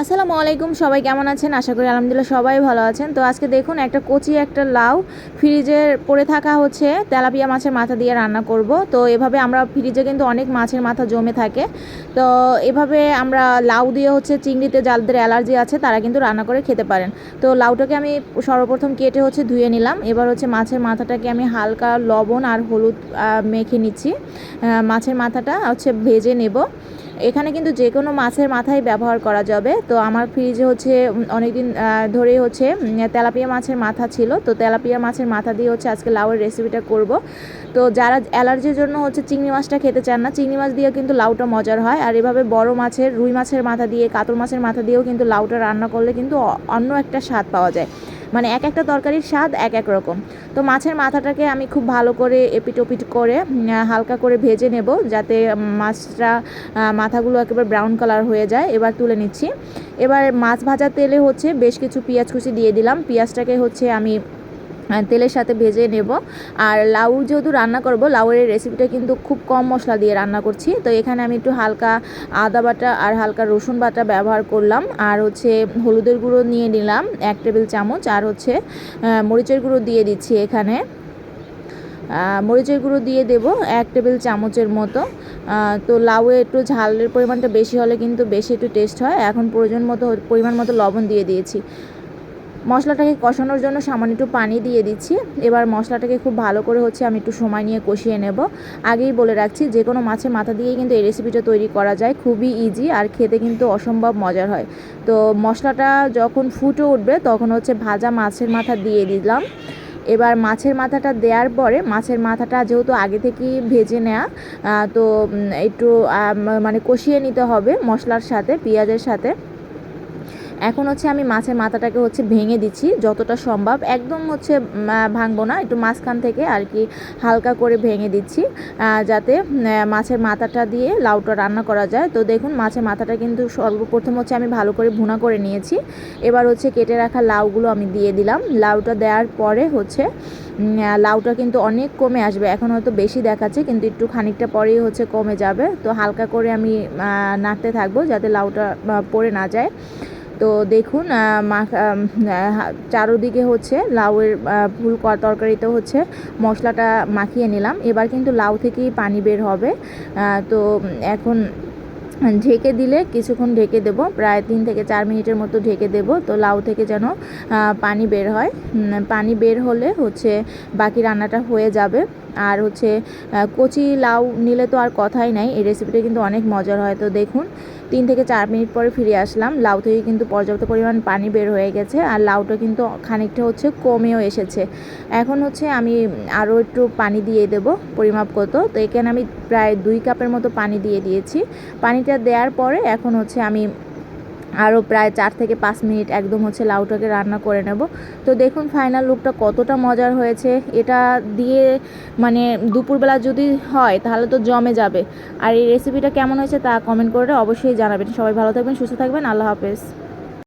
আসসালামু আলাইকুম, সবাই কেমন আছেন? আশা করি আলহামদুলিল্লাহ সবাই ভালো আছেন। তো আজকে দেখুন, একটা কচি, একটা লাউ ফ্রিজের পড়ে থাকা হচ্ছে, তেলাপিয়া মাছের মাথা দিয়ে রান্না করব। তো এভাবে আমরা ফ্রিজে কিন্তু অনেক মাছের মাথা জমে থাকে। তো এভাবে আমরা লাউ দিয়ে হচ্ছে চিংড়িতে যাদের অ্যালার্জি আছে, তারা কিন্তু রান্না করে খেতে পারেন। তো লাউটাকে আমি সর্বপ্রথম কেটে হচ্ছে ধুয়ে নিলাম। এবার হচ্ছে মাছের মাথাটাকে আমি হালকা লবণ আর হলুদ মেখে নিচ্ছি। মাছের মাথাটা হচ্ছে ভেজে নেব। এখানে কিন্তু যে কোনো মাছের মাথাই ব্যবহার করা যাবে। তো আমার ফ্রিজে হচ্ছে অনেক দিন ধরেই হচ্ছে তেলাপিয়া মাছের মাথা ছিল। তো তেলাপিয়া মাছের মাথা দিয়ে হচ্ছে আজকে লাউয়ের রেসিপিটা করব। তো যারা অ্যালার্জির জন্য হচ্ছে চিংড়ি মাছটা খেতে চান না, চিংড়ি মাছ দিয়ে কিন্তু লাউটা মজার হয়। আর এভাবে বড় মাছের, রুই মাছের মাথা দিয়ে, কাতল মাছের মাথা দিয়েও কিন্তু লাউটা রান্না করলে কিন্তু অন্য একটা স্বাদ পাওয়া যায়। মানে এক একটা তরকারির স্বাদ এক এক রকম। তো মাছের মাথাটাকে আমি খুব ভালো করে এপিটোপিট করে হালকা করে ভেজে নেব যাতে মাছটা মাথাগুলো একেবারে ব্রাউন কালার হয়ে যায়। এবার তুলে নিচ্ছি। এবার মাছ ভাজার তেলে হচ্ছে বেশ কিছু পেঁয়াজ কুচি দিয়ে দিলাম। পেঁয়াজটাকে হচ্ছে আমি তেলের সাথে ভেজে নেব। আর লাউ যেহেতু রান্না করব, লাউয়ের রেসিপিটা কিন্তু খুব কম মশলা দিয়ে রান্না করছি। তো এখানে আমি একটু হালকা আদা বাটা আর হালকা রসুন বাটা ব্যবহার করলাম। আর হচ্ছে হলুদের গুঁড়ো নিয়ে নিলাম এক টেবিল চামচ। আর হচ্ছে মরিচের গুঁড়ো দিয়ে দিচ্ছি এখানে। মরিচের গুঁড়ো দিয়ে দেব এক টেবিল চামচের মতো। তো লাউয়ে একটু ঝালের পরিমাণটা বেশি হলে কিন্তু বেশি একটু টেস্ট হয়। এখন প্রয়োজন মতো, পরিমাণ মতো লবণ দিয়ে দিয়েছি। মশলাটাকে কষানোর জন্য সামান্য একটু পানি দিয়ে দিচ্ছি। এবার মশলাটাকে খুব ভালো করে হচ্ছে আমি একটু সময় নিয়ে কষিয়ে নেব। আগেই বলে রাখছি যে কোনো মাছের মাথা দিয়েই কিন্তু এই রেসিপিটা তৈরি করা যায় খুবই ইজি আর খেতে কিন্তু অসম্ভব মজার হয়। তো মশলাটা যখন ফুটে উঠবে তখন হচ্ছে ভাজা মাছের মাথা দিয়ে দিলাম। এবার মাছের মাথাটা দেওয়ার পরে মাছের মাথাটা যেহেতু আগে থেকেই ভেজে আহ, তো একটু মানে কষিয়ে নিতে হবে মশলার সাথে পেঁয়াজের সাথে। এখন হচ্ছে আমি মাছের মাথাটাকে হচ্ছে ভেঙে দিচ্ছি, যতটা সম্ভব। একদম হচ্ছে ভাঙবো না, একটু মাঝখান থেকে আর কি হালকা করে ভেঙে দিচ্ছি যাতে মাছের মাথাটা দিয়ে লাউটা রান্না করা যায়। তো দেখুন, মাছের মাথাটা কিন্তু সর্বপ্রথম হচ্ছে আমি ভালো করে ভুনা করে নিয়েছি। এবার হচ্ছে কেটে রাখা লাউগুলো আমি দিয়ে দিলাম। লাউটা দেওয়ার পরে হচ্ছে লাউটা কিন্তু অনেক কমে আসবে। এখন হয়তো বেশি দেখাচ্ছে, কিন্তু একটু খানিকটা পরেই হচ্ছে কমে যাবে। তো হালকা করে আমি নাড়তে থাকব যাতে লাউটা পড়ে না যায়। তো দেখুন চারোদিকে হচ্ছে লাউয়ের ফুল তরকারিতে হচ্ছে মশলাটা মাখিয়ে নিলাম। এবার কিন্তু লাউ থেকেই পানি বের হবে। তো এখন ঢেকে দিলে কিছুক্ষণ ঢেকে দেব। প্রায় তিন থেকে চার মিনিটের মতো ঢেকে দেব। তো লাউ থেকে যেন পানি বের হয়। পানি বের হলে হচ্ছে বাকি রান্নাটা হয়ে যাবে। আর হচ্ছে কচি লাউ নিলে তো আর কথাই নাই। এই রেসিপিটা কিন্তু অনেক মজার হয়। তো দেখুন তিন থেকে চার মিনিট পরে ফিরে আসলাম। লাউ থেকে কিন্তু পর্যাপ্ত পরিমাণ পানি বের হয়ে গেছে আর লাউটা কিন্তু খানিকটা হচ্ছে কমেও এসেছে। এখন হচ্ছে আমি আরও একটু পানি দিয়ে দেব পরিমাপ কত তো এখানে আমি প্রায় দুই কাপের মতো পানি দিয়ে দিয়েছি। পানিটা দেওয়ার পরে এখন হচ্ছে আমি আরও প্রায় চার থেকে পাঁচ মিনিট একদম হচ্ছে লাউটাকে রান্না করে নেব। তো দেখুন ফাইনাল লুকটা কতটা মজার হয়েছে। এটা দিয়ে মানে দুপুরবেলা যদি হয়, তাহলে তো জমে যাবে। আর এই রেসিপিটা কেমন হয়েছে তা কমেন্ট করে অবশ্যই জানাবেন। সবাই ভালো থাকবেন, সুস্থ থাকবেন। আল্লাহ হাফেজ।